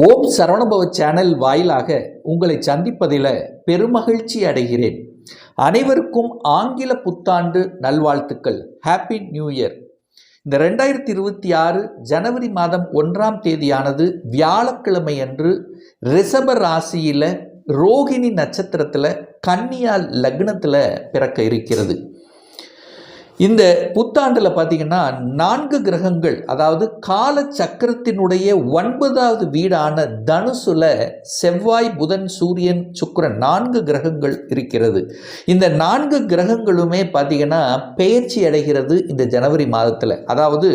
ஓம் Saravanabhava channel வாயிலாக உங்களை சந்திப்பதில் பெருமகிழ்ச்சி அடைகிறேன். அனைவருக்கும் ஆங்கில புத்தாண்டு நல்வாழ்த்துக்கள். ஹாப்பி நியூ இயர் இந்த ரெண்டாயிரத்தி இருபத்தி ஆறு ஜனவரி மாதம் ஒன்றாம் தேதியானது வியாழக்கிழமை அன்று ரிஷப ராசியில் ரோகிணி நட்சத்திரத்தில் கன்னியா லக்னத்தில் பிறக்க இருக்கிறது. இந்த புத்தாண்டில் பார்த்தீங்கன்னா நான்கு கிரகங்கள் அதாவது கால சக்கரத்தினுடைய ஒன்பதாவது வீடான தனுசுல செவ்வாய் புதன் சூரியன் சுக்கரன் நான்கு கிரகங்கள் இருக்கிறது. இந்த நான்கு கிரகங்களுமே பார்த்தீங்கன்னா பெயர்ச்சி அடைகிறது இந்த ஜனவரி மாதத்தில். அதாவது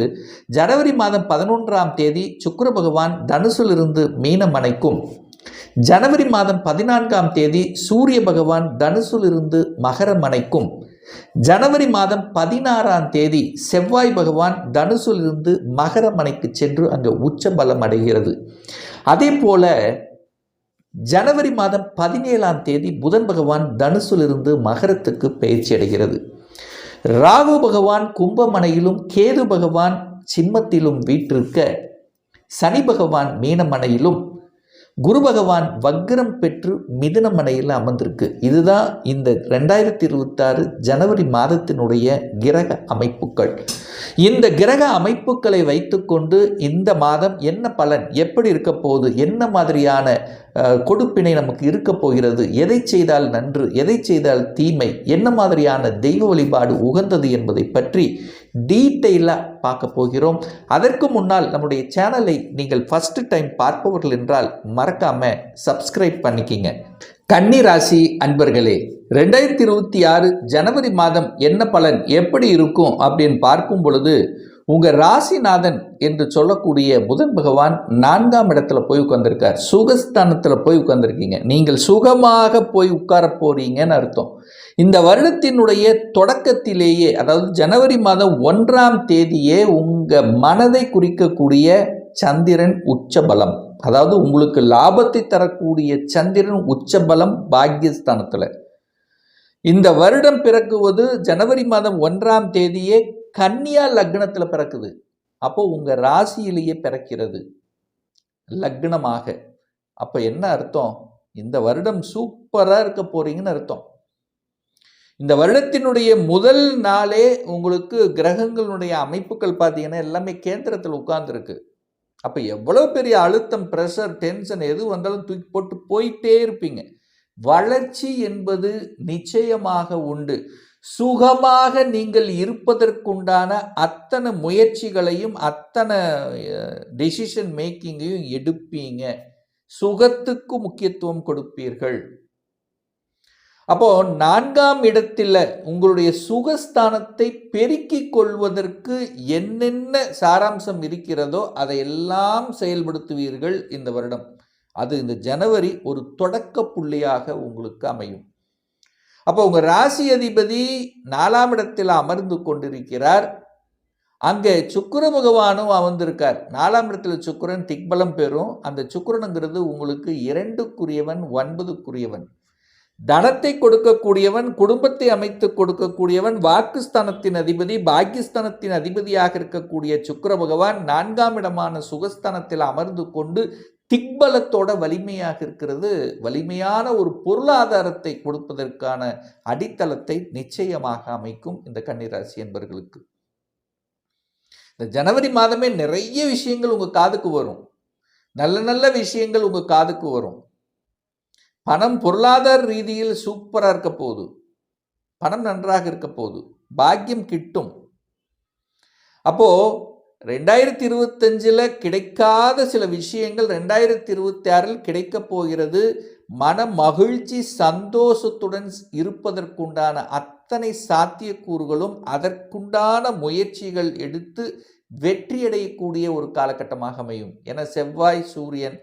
ஜனவரி மாதம் பதினொன்றாம் தேதி சுக்கர பகவான் தனுசிலிருந்து மீனமனைக்கும் ஜனவரி மாதம் பதினான்காம் தேதி சூரிய பகவான் தனுசிலிருந்து மகரமனைக்கும் ஜனவரி மாதம் பதினாறாம் தேதி செவ்வாய் பகவான் தனுசிலிருந்து மகரமனைக்கு சென்று அங்கே உச்ச பலம் அடைகிறது. அதே போல ஜனவரி மாதம் பதினேழாம் தேதி புதன் பகவான் தனுசிலிருந்து மகரத்துக்கு பயிற்சி அடைகிறது. ராகு பகவான் கும்பமனையிலும் கேது பகவான் சிம்மத்திலும் வீற்றிருக்க சனி பகவான் மீனமனையிலும் குரு பகவான் வக்ரம் பெற்று மிதனமடையில் அமர்ந்திருக்கு. இதுதான் இந்த ரெண்டாயிரத்தி இருபத்தாறு ஜனவரி மாதத்தினுடைய கிரக அமைப்புகள். இந்த கிரக அமைப்புகளை வைத்துக்கொண்டு இந்த மாதம் என்ன பலன் எப்படி இருக்க போகுது என்ன மாதிரியான கொடுப்பினை நமக்கு இருக்க போகிறது எதை செய்தால் நன்று எதை செய்தால் தீமை என்ன மாதிரியான தெய்வ வழிபாடு உகந்தது என்பதை பற்றி டீட்டெயிலாக பார்க்க போகிறோம். அதற்கு முன்னால் நம்முடைய சேனலை நீங்கள் ஃபஸ்ட்டு டைம் பார்ப்பவர்கள் என்றால் மறக்காம சப்ஸ்கிரைப் பண்ணிக்கிங்க. கன்னி ராசி அன்பர்களே ரெண்டாயிரத்தி இருபத்தி ஆறு ஜனவரி மாதம் என்ன பலன் எப்படி இருக்கும் அப்படின்னு பார்க்கும் பொழுது உங்கள் ராசிநாதன் என்று சொல்லக்கூடிய புதன் பகவான் நான்காம் இடத்துல போய் உட்காந்துருக்கார் சுகஸ்தானத்தில் போய் உட்காந்துருக்கீங்க நீங்கள் சுகமாக போய் உட்கார போறீங்கன்னு அர்த்தம். இந்த வருடத்தினுடைய தொடக்கத்திலேயே அதாவது ஜனவரி மாதம் ஒன்றாம் தேதியே உங்கள் மனதை குறிக்கக்கூடிய சந்திரன் உச்சபலம். அதாவது உங்களுக்கு லாபத்தை தரக்கூடிய சந்திரன் உச்சபலம் பாக்யஸ்தானத்தில். இந்த வருடம் பிறக்குவது ஜனவரி மாதம் ஒன்றாம் தேதியே கன்னியா லக்னத்தில் பிறக்குது. அப்போ உங்கள் ராசியிலேயே பிறக்கிறது. லக்னமாக. அப்போ என்ன அர்த்தம்? இந்த வருடம் சூப்பராக இருக்க போறீங்கன்னு அர்த்தம். இந்த வருடத்தினுடைய முதல் நாளே உங்களுக்கு கிரகங்களுடைய அமைப்புகள் பார்த்தீங்கன்னா எல்லாமே கேந்திரத்தில் உட்கார்ந்துருக்கு. அப்போ எவ்வளோ பெரிய அழுத்தம் ப்ரெஷர் டென்ஷன் எது வந்தாலும் தூக்கி போட்டு போயிட்டே இருப்பீங்க. வளர்ச்சி என்பது நிச்சயமாக உண்டு. சுகமாக நீங்கள் இருப்பதற்குண்டான அத்தனை முயற்சிகளையும் அத்தனை டெசிஷன் மேக்கிங்கையும் எடுப்பீங்க. சுகத்துக்கு முக்கியத்துவம் கொடுப்பீர்கள். அப்போ நான்காம் இடத்தில் உங்களுடைய சுகஸ்தானத்தை பெருக்கிக் கொள்வதற்கு என்னென்ன சாராம்சம் இருக்கிறதோ அதை எல்லாம் செயல்படுத்துவீர்கள் இந்த வருடம். அது இந்த ஜனவரி ஒரு தொடக்க புள்ளியாக உங்களுக்கு அமையும். அப்போ உங்கள் ராசி அதிபதி நாலாம் இடத்தில் அமர்ந்து கொண்டிருக்கிறார். அங்கே சுக்கிர பகவானும் அமர்ந்திருக்கார். நாலாம் இடத்துல சுக்கிரன் திக்பலம் பெறும். அந்த சுக்கிரனுங்கிறது உங்களுக்கு இரண்டுக்குரியவன் ஒன்பதுக்குரியவன். தனத்தை கொடுக்கக்கூடியவன் குடும்பத்தை அமைத்து கொடுக்கக்கூடியவன் வாக்குஸ்தானத்தின் அதிபதி பாக்கியஸ்தானத்தின் அதிபதியாக இருக்கக்கூடிய சுக்கர பகவான் நான்காம் இடமான சுகஸ்தானத்தில் அமர்ந்து கொண்டு திக்பலத்தோட வலிமையாக இருக்கிறது. வலிமையான ஒரு பொருளாதாரத்தை கொடுப்பதற்கான அடித்தளத்தை நிச்சயமாக அமைக்கும் இந்த கன்னிராசி என்பர்களுக்கு. இந்த ஜனவரி மாதமே நிறைய விஷயங்கள் உங்கள் காதுக்கு வரும். நல்ல நல்ல விஷயங்கள் உங்கள் காதுக்கு வரும். பணம் பொருளாதார ரீதியில் சூப்பராக இருக்க போகுது. பணம் நன்றாக இருக்க போகுது. பாக்கியம் கிட்டும். அப்போது ரெண்டாயிரத்தி இருபத்தஞ்சில் கிடைக்காத சில விஷயங்கள் ரெண்டாயிரத்தி இருபத்தி ஆறில் கிடைக்கப் போகிறது. மன மகிழ்ச்சி சந்தோஷத்துடன் இருப்பதற்குண்டான அத்தனை சாத்தியக்கூறுகளும் அதற்குண்டான முயற்சிகள் எடுத்து வெற்றியடையக்கூடிய ஒரு காலகட்டமாக அமையும். என செவ்வாய் சூரியன்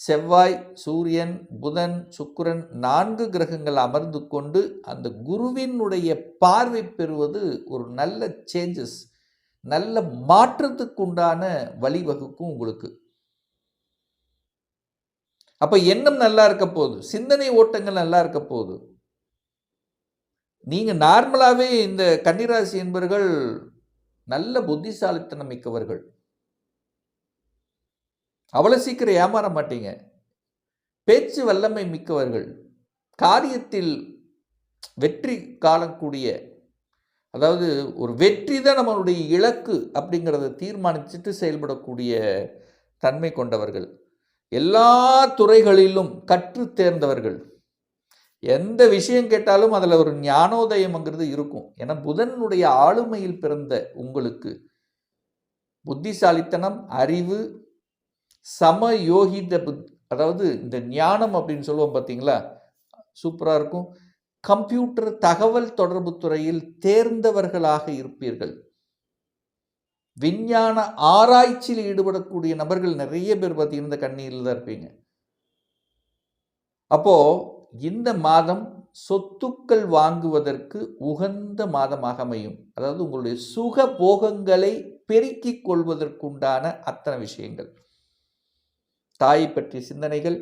செவ்வாய் சூரியன் புதன் சுக்கிரன் நான்கு கிரகங்கள் அமர்ந்து கொண்டு அந்த குருவினுடைய பார்வை பெறுவது ஒரு நல்ல சேஞ்சஸ் நல்ல மாற்றத்துக்குண்டான வழிவகுக்கும் உங்களுக்கு. அப்ப எண்ணம் நல்லா இருக்க போகுது. சிந்தனை ஓட்டங்கள் நல்லா இருக்க போகுது. நீங்க நார்மலாகவே இந்த கன்னிராசி என்பவர்கள் நல்ல புத்திசாலித்தனம் மிக்கவர்கள். அவ்வளோ சீக்கிரம் ஏமாற மாட்டீங்க. பேச்சு வல்லமை மிக்கவர்கள். காரியத்தில் வெற்றி காணக்கூடிய அதாவது ஒரு வெற்றி தான் நம்மளுடைய இலக்கு அப்படிங்கிறத தீர்மானிச்சுட்டு செயல்படக்கூடிய தன்மை கொண்டவர்கள். எல்லா துறைகளிலும் கற்று தேர்ந்தவர்கள். எந்த விஷயம் கேட்டாலும் அதில் ஒரு ஞானோதயம்ங்கிறது இருக்கும். ஏன்னா புதனுடைய ஆளுமையில் பிறந்த உங்களுக்கு புத்திசாலித்தனம் அறிவு சம யோகித புத் அதாவது இந்த ஞானம் அப்படின்னு சொல்லுவோம் பார்த்தீங்களா? சூப்பராக இருக்கும். கம்ப்யூட்டர் தகவல் தொடர்பு துறையில் தேர்ந்தவர்களாக இருப்பீர்கள். விஞ்ஞான ஆராய்ச்சியில் ஈடுபடக்கூடிய நபர்கள் நிறைய பேர் பார்த்தீங்கன்னா இந்த கண்ணியில் தான் இருப்பீங்க. அப்போ இந்த மாதம் சொத்துக்கள் வாங்குவதற்கு உகந்த மாதமாக அமையும். அதாவது உங்களுடைய சுக போகங்களை பெருக்கிக் கொள்வதற்குண்டான அத்தனை விஷயங்கள். தாயை பற்றிய சிந்தனைகள்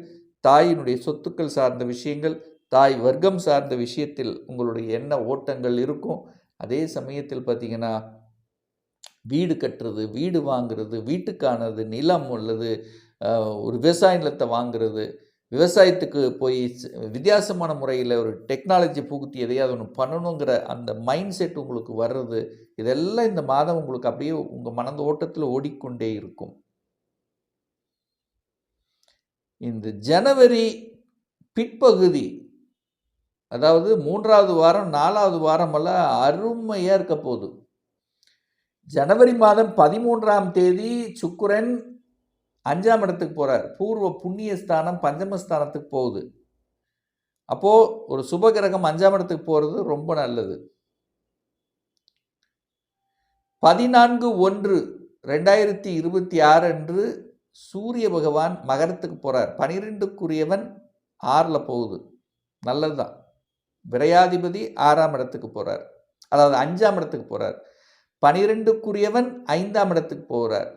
தாயினுடைய சொத்துக்கள் சார்ந்த விஷயங்கள் தாய் வர்க்கம் சார்ந்த விஷயத்தில் உங்களுடைய எண்ண ஓட்டங்கள் இருக்கும். அதே சமயத்தில் பார்த்தீங்கன்னா வீடு கட்டுறது வீடு வாங்குறது வீட்டுக்கானது நிலம் உள்ளது ஒரு விவசாய நிலத்தை வாங்குறது விவசாயத்துக்கு போய் வித்தியாசமான முறையில் ஒரு டெக்னாலஜி புகுத்தி எதையாவது ஒன்று பண்ணணுங்கிற அந்த மைண்ட் செட் உங்களுக்கு வர்றது இதெல்லாம் இந்த மாதம் உங்களுக்கு அப்படியே உங்கள் மனந்த ஓட்டத்தில் ஓடிக்கொண்டே இருக்கும். இந்த ஜனவரி பிற்பகுதி அதாவது மூன்றாவது வாரம் நாலாவது வாரமெல்லாம் அருமையாக இருக்க போகுது. ஜனவரி மாதம் பதிமூன்றாம் தேதி சுக்குரன் அஞ்சாம் இடத்துக்கு போகிறார் பூர்வ புண்ணிய ஸ்தானம் பஞ்சமஸ்தானத்துக்கு போகுது. அப்போது ஒரு சுபகிரகம் அஞ்சாம் இடத்துக்கு போகிறது ரொம்ப நல்லது. பதினான்கு ஒன்று ரெண்டாயிரத்தி இருபத்தி ஆறு அன்று சூரிய பகவான் மகரத்துக்கு போகிறார் பனிரெண்டுக்குரியவன் ஆறில் போகுது. நல்லது தான் விரையாதிபதி ஆறாம் இடத்துக்கு போகிறார் அதாவது அஞ்சாம் இடத்துக்கு போகிறார் பனிரெண்டுக்குரியவன் ஐந்தாம் இடத்துக்கு போகிறார்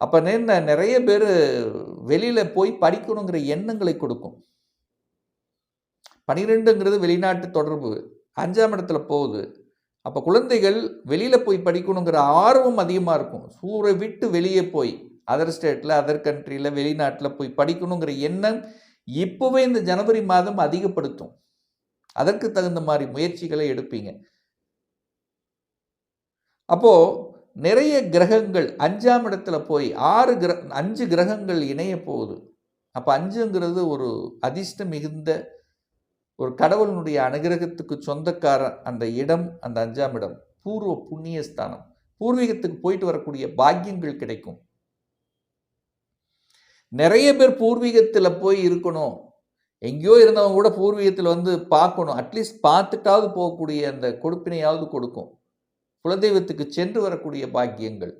அப்போ என்ன நிறைய பேர் வெளியில் போய் படிக்கணுங்கிற எண்ணங்களை கொடுக்கும். பனிரெண்டுங்கிறது வெளிநாட்டு தொடர்பு. அஞ்சாம் இடத்துல போகுது. அப்போ குழந்தைகள் வெளியில் போய் படிக்கணுங்கிற ஆர்வம் அதிகமாக இருக்கும். சூரை விட்டு வெளியே போய் அதர் ஸ்டேட்டில் அதர் கண்ட்ரியில் வெளிநாட்டில் போய் படிக்கணுங்கிற எண்ணம் இப்போவே இந்த ஜனவரி மாதம் அதிகப்படுத்தும். அதற்கு தகுந்த மாதிரி முயற்சிகளை எடுப்பீங்க. அப்போது நிறைய கிரகங்கள் அஞ்சாம் இடத்துல போய் ஆறு கிர அஞ்சு கிரகங்கள் இணைய போகுது. அப்போ அஞ்சுங்கிறது ஒரு அதிர்ஷ்டம் மிகுந்த ஒரு கடவுளினுடைய அனுகிரகத்துக்கு சொந்தக்கார அந்த இடம் அந்த அஞ்சாம் இடம். பூர்வ புண்ணிய ஸ்தானம். பூர்வீகத்துக்கு போயிட்டு வரக்கூடிய பாக்கியங்கள் கிடைக்கும். நிறைய பேர் பூர்வீகத்தில் போய் இருக்கணும். எங்கேயோ இருந்தவங்க கூட பூர்வீகத்தில் வந்து பார்க்கணும். அட்லீஸ்ட் பார்த்துட்டாவது போகக்கூடிய அந்த கொடுப்பினையாவது கொடுக்கும். குலதெய்வத்துக்கு சென்று வரக்கூடிய பாக்கியங்கள்.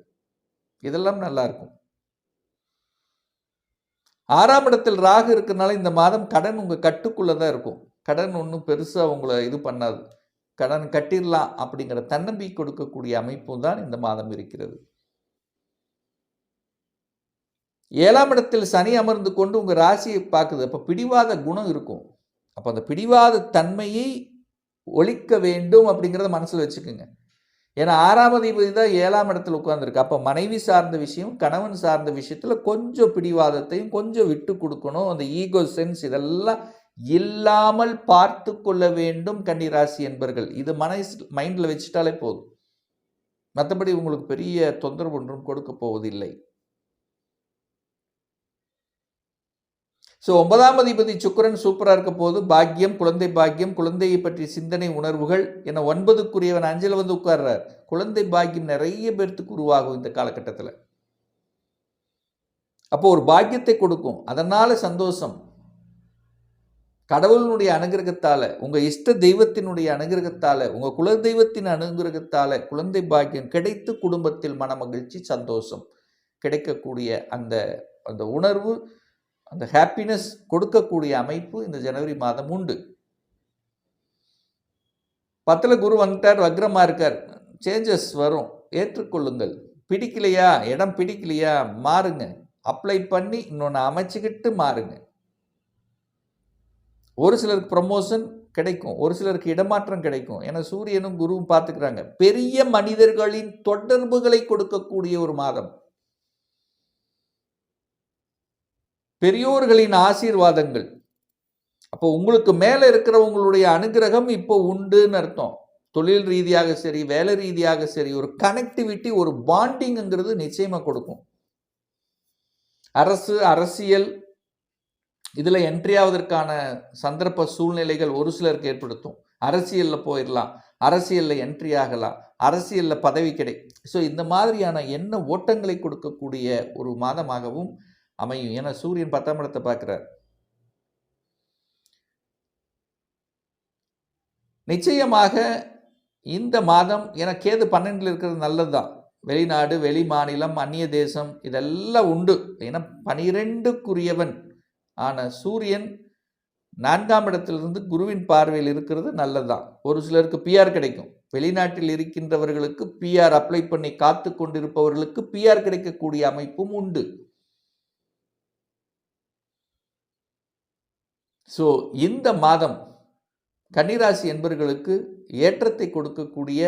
இதெல்லாம் நல்லா இருக்கும். ஆறாம் இடத்தில் ராகு இருக்கிறனால இந்த மாதம் கடன் உங்கள் கட்டுக்குள்ளே தான் இருக்கும். கடன் ஒன்றும் பெருசாக உங்களை இது பண்ணாது. கடன் கட்டிடலாம் அப்படிங்கிற தன்னம்பிக்கை கொடுக்கக்கூடிய அமைப்பும் தான் இந்த மாதம் இருக்கிறது. ஏழாம் இடத்தில் சனி அமர்ந்து கொண்டு உங்கள் ராசியை பார்க்குது. அப்போ பிடிவாத குணம் இருக்கும். அப்போ அந்த பிடிவாத தன்மையை ஒழிக்க வேண்டும் அப்படிங்கிறத மனசில் வச்சுக்கோங்க. ஏன்னா ஆறாம் அதிபதி தான் ஏழாம் இடத்துல உட்காந்துருக்கு அப்போ மனைவி சார்ந்த விஷயம் கணவன் சார்ந்த விஷயத்தில் கொஞ்சம் பிடிவாதத்தையும் கொஞ்சம் விட்டு கொடுக்கணும். அந்த ஈகோ சென்ஸ் இதெல்லாம் இல்லாமல் பார்த்து கொள்ள வேண்டும் கன்னிராசி என்பர்கள். இது மன மைண்டில் வச்சுட்டாலே போதும். மற்றபடி உங்களுக்கு பெரிய தொந்தரவு ஒன்றும் கொடுக்க போவதில்லை. ஸோ ஒன்பதாம் அதிபதி சுக்கரன் சூப்பராக இருக்க போது பாக்கியம் குழந்தை பாக்கியம் குழந்தையை பற்றிய சிந்தனை உணர்வுகள் என ஒன்பதுக்குரியவன் அஞ்சல் வந்து உட்கார்றார். குழந்தை பாக்கியம் நிறைய பேர்த்துக்கு உருவாகும் இந்த காலகட்டத்தில். அப்போ ஒரு பாக்கியத்தை கொடுக்கும். அதனால சந்தோஷம். கடவுளினுடைய அனுகிரகத்தால் உங்கள் இஷ்ட தெய்வத்தினுடைய அனுகிரகத்தால் உங்கள் குல தெய்வத்தின் அனுகிரகத்தால் குழந்தை பாக்கியம் கிடைத்து குடும்பத்தில் மன மகிழ்ச்சி சந்தோஷம் கிடைக்கக்கூடிய அந்த அந்த உணர்வு அந்த ஹாப்பினஸ் கொடுக்கக்கூடிய அமைப்பு இந்த ஜனவரி மாதம் உண்டு. பத்தில் குரு வந்துட்டார் வக்ரமா இருக்கார். சேஞ்சஸ் வரும். ஏற்றுக்கொள்ளுங்கள். பிடிக்கலையா? இடம் பிடிக்கலையா? மாறுங்க. அப்ளை பண்ணி இன்னொன்று அமைச்சுக்கிட்டு மாறுங்க. ஒரு சிலருக்கு ப்ரமோஷன் கிடைக்கும். ஒரு சிலருக்கு இடமாற்றம் கிடைக்கும். ஏன்னா சூரியனும் குருவும் பார்த்துக்கிறாங்க. பெரிய மனிதர்களின் தொடர்புகளை கொடுக்கக்கூடிய ஒரு மாதம். பெரியோர்களின் ஆசீர்வாதங்கள். அப்போ உங்களுக்கு மேலே இருக்கிறவங்களுடைய அனுகிரகம் இப்போ உண்டுன்னு அர்த்தம். தொழில் ரீதியாக சரி வேலை ரீதியாக சரி ஒரு கனெக்டிவிட்டி ஒரு பாண்டிங்கிறது நிச்சயமாக கொடுக்கும். அரசு அரசியல் இதில் என்ட்ரி ஆவதற்கான சந்தர்ப்ப சூழ்நிலைகள் ஒரு சிலருக்கு ஏற்படுத்தும். அரசியலில் போயிடலாம் அரசியலில் என்ட்ரி ஆகலாம் அரசியலில் பதவி கிடை ஸோ இந்த மாதிரியான என்ன ஓட்டங்களை கொடுக்கக்கூடிய ஒரு மாதமாகவும் அமையும். ஏன்னா சூரியன் பத்தாம் இடத்தை பார்க்குறார். நிச்சயமாக இந்த மாதம் என கேது பன்னெண்டில் இருக்கிறது நல்லது தான் வெளிநாடு வெளி மாநிலம் அந்நிய தேசம் இதெல்லாம் உண்டு. ஏன்னா பனிரெண்டுக்குரியவன். ஆன சூரியன் நான்காம் இடத்திலிருந்து குருவின் பார்வையில் இருக்கிறது நல்லது தான் ஒரு சிலருக்கு பிஆர் கிடைக்கும். வெளிநாட்டில் இருக்கின்றவர்களுக்கு பிஆர் அப்ளை பண்ணி காத்து கொண்டிருப்பவர்களுக்கு பிஆர் கிடைக்கக்கூடிய அமைப்பும் உண்டு. ஸோ இந்த மாதம் கன்னிராசி என்பவர்களுக்கு ஏற்றத்தை கொடுக்கக்கூடிய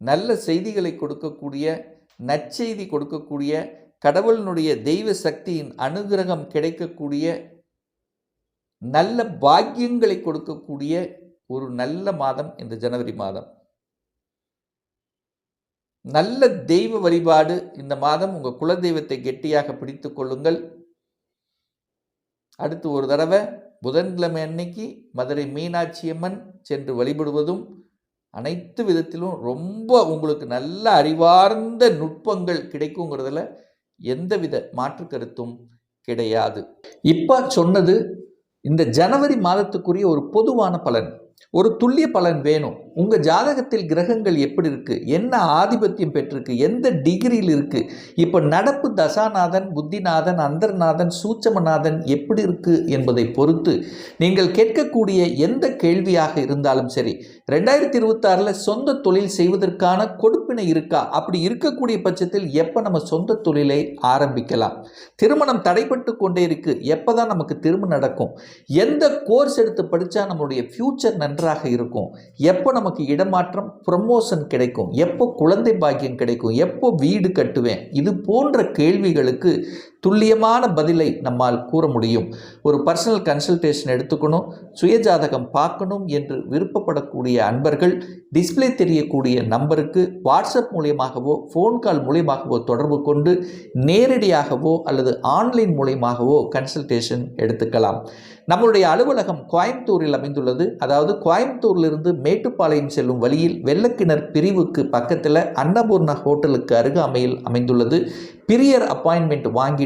நல்ல செய்திகளை கொடுக்கக்கூடிய நற்செய்தி கொடுக்கக்கூடிய கடவுளினுடைய தெய்வ சக்தியின் அனுகிரகம் கிடைக்கக்கூடிய நல்ல பாக்கியங்களை கொடுக்கக்கூடிய ஒரு நல்ல மாதம் இந்த ஜனவரி மாதம். நல்ல தெய்வ வழிபாடு இந்த மாதம் உங்கள் குலதெய்வத்தை கெட்டியாக பிடித்து கொள்ளுங்கள். அடுத்து ஒரு தடவை புதன்கிழமை அன்னைக்கு மதுரை மீனாட்சி அம்மன் சென்று வழிபடுவதும் அனைத்து விதத்திலும் ரொம்ப உங்களுக்கு நல்ல அறிவார்ந்த நுட்பங்கள் கிடைக்குங்கிறதுல எந்தவித மாற்று கருத்தும் கிடையாது. இப்போ சொன்னது இந்த ஜனவரி மாதத்துக்குரிய ஒரு பொதுவான பலன் ஒரு துல்லிய பலன் வேணும். உங்கள் ஜாதகத்தில் கிரகங்கள் எப்படி இருக்குது என்ன ஆதிபத்தியம் பெற்றிருக்கு? எந்த டிகிரியில் இருக்குது இப்போ நடப்பு தசாநாதன் புத்திநாதன் அந்தர்நாதன் சூட்சமநாதன் எப்படி இருக்குது என்பதை பொறுத்து நீங்கள் கேட்கக்கூடிய எந்த கேள்வியாக இருந்தாலும் சரி ரெண்டாயிரத்தி இருபத்தாறில் சொந்த தொழில் செய்வதற்கான கொடுப்பினை இருக்கா? அப்படி இருக்கக்கூடிய பட்சத்தில் எப்போ நம்ம சொந்த தொழிலை ஆரம்பிக்கலாம்? திருமணம் தடைப்பட்டு கொண்டே இருக்குது எப்போ தான் நமக்கு திருமணம் நடக்கும்? எந்த கோர்ஸ் எடுத்து படித்தா நம்மளுடைய ஃப்யூச்சர் நன்றாக இருக்கும்? எப்போ நம்ம நமக்கு இடமாற்றம் ப்ரமோஷன் கிடைக்கும். எப்போ குழந்தை பாக்கியம் கிடைக்கும்? எப்போ வீடு கட்டுவேன்? இது போன்ற கேள்விகளுக்கு துல்லியமான பதிலை நம்மால் கூற முடியும். ஒரு பர்சனல் கன்சல்டேஷன் எடுத்துக்கணும் சுயஜாதகம் பார்க்கணும் என்று விருப்பப்படக்கூடிய அன்பர்கள் டிஸ்பிளே தெரியக்கூடிய நம்பருக்கு வாட்ஸ்அப் மூலியமாகவோ ஃபோன் கால் மூலியமாகவோ தொடர்பு கொண்டு நேரடியாகவோ அல்லது ஆன்லைன் மூலியமாகவோ கன்சல்டேஷன் எடுத்துக்கலாம். நம்மளுடைய அலுவலகம் கோயம்புத்தூரில் அமைந்துள்ளது. அதாவது கோயம்புத்தூரிலிருந்து மேட்டுப்பாளையம் செல்லும் வழியில் வெள்ளக்கிணர் பிரிவுக்கு பக்கத்தில் அன்னபூர்ணா ஹோட்டலுக்கு அருகாமையில் அமைந்துள்ளது. பிரியர் அப்பாயின்மெண்ட் வாங்கி